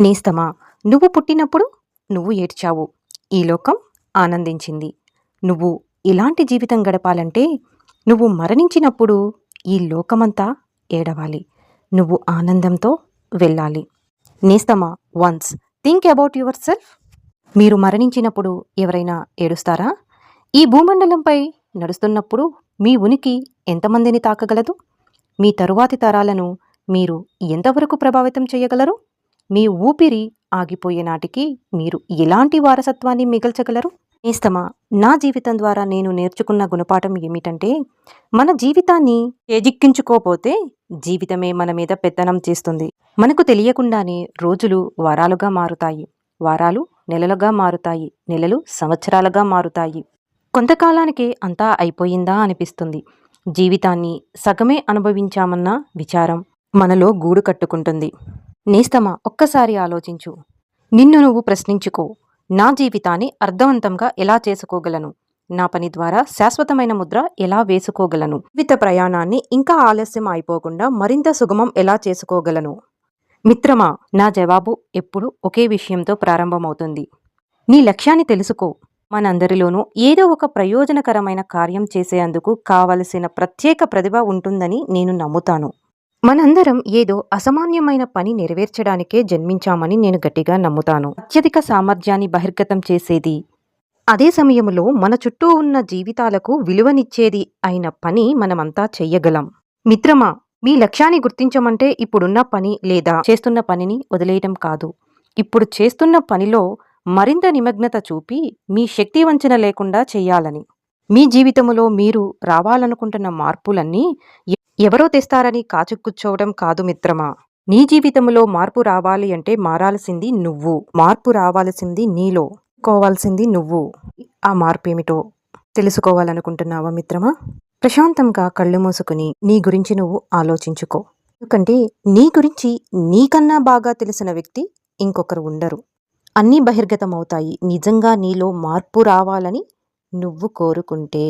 నేస్తమా? నువ్వు పుట్టినప్పుడు నువ్వు ఏడ్చావు. ఈ లోకం ఆనందించింది. నువ్వు ఇలాంటి జీవితం గడపాలంటే నువ్వు మరణించినప్పుడు ఈ లోకమంతా ఏడవాలి. నువ్వు ఆనందంతో వెళ్ళాలి. నేస్తమా once think about yourself మీరు మరణించినప్పుడు ఎవరైనా ఏడుస్తారా? ఈ భూమండలంపై నడుస్తున్నప్పుడు మీ ఉనికి ఎంతమందిని తాకగలదు? మీ తరువాతి తరాలను మీరు ఎంతవరకు ప్రభావితం చేయగలరు? మీ ఊపిరి ఆగిపోయే నాటికి మీరు ఎలాంటి వారసత్వాన్ని మిగల్చగలరు? నేస్తమా నా జీవితం ద్వారా నేను నేర్చుకున్న గుణపాఠం ఏమిటంటే మన జీవితాన్ని చేజిక్కించుకోపోతే జీవితమే మన మీద పెత్తనం చేస్తుంది. మనకు తెలియకుండానే రోజులు వారాలుగా మారుతాయి. వారాలు నెలలుగా మారుతాయి. నెలలు సంవత్సరాలుగా మారుతాయి. కొంతకాలానికే అంతా అయిపోయిందా అనిపిస్తుంది. జీవితాన్ని సగమే అనుభవించామన్న విచారం మనలో గూడు కట్టుకుంటుంది. నేస్తమా ఒక్కసారి ఆలోచించు. నిన్ను నువ్వు ప్రశ్నించుకో. నా జీవితాన్ని అర్థవంతంగా ఎలా చేసుకోగలను? నా పని ద్వారా శాశ్వతమైన ముద్ర ఎలా వేసుకోగలను? జీవిత ప్రయాణాన్ని ఇంకా ఆలస్యం అయిపోకుండా మరింత సుగమం ఎలా చేసుకోగలను? మిత్రమా నా జవాబు ఎప్పుడు ఒకే విషయంతో ప్రారంభమవుతుంది. నీ లక్ష్యాన్ని తెలుసుకో. మనందరిలోనూ ఏదో ఒక ప్రయోజనకరమైన కార్యం చేసేందుకు కావలసిన ప్రత్యేక ప్రతిభ ఉంటుందని నేను నమ్ముతాను. మనందరం ఏదో అసామాన్యమైన పని నెరవేర్చడానికే జన్మించామని నేను గట్టిగా నమ్ముతాను. అత్యధిక సామర్థ్యాన్ని బహిర్గతం చేసేది అదే సమయంలో మన చుట్టూ ఉన్న జీవితాలకు విలువనిచ్చేది అయిన పని మనమంతా చెయ్యగలం. మిత్రమా మీ లక్ష్యాన్ని గుర్తించమంటే ఇప్పుడున్న పని లేదా చేస్తున్న పనిని వదిలేయటం కాదు. ఇప్పుడు చేస్తున్న పనిలో మరింత నిమగ్నత చూపి మీ శక్తి వంచన లేకుండా చేయాలని. మీ జీవితంలో మీరు రావాలనుకుంటున్న మార్పులన్నీ ఎవరో తెస్తారని కాచుకూర్చోవడం కాదు మిత్రమా. నీ జీవితంలో మార్పు రావాలి అంటే మారాల్సింది నువ్వు. మార్పు రావాల్సింది నీలో. కోవాల్సింది నువ్వు. ఆ మార్పు ఏమిటో తెలుసుకోవాలనుకుంటున్నావా మిత్రమా? ప్రశాంతంగా కళ్ళు మూసుకుని నీ గురించి నువ్వు ఆలోచించుకో. ఎందుకంటే నీ గురించి నీకన్నా బాగా తెలిసిన వ్యక్తి ఇంకొకరు ఉండరు. అన్నీ బహిర్గతమవుతాయి. నిజంగా నీలో మార్పు రావాలని నువ్వు కోరుకుంటే.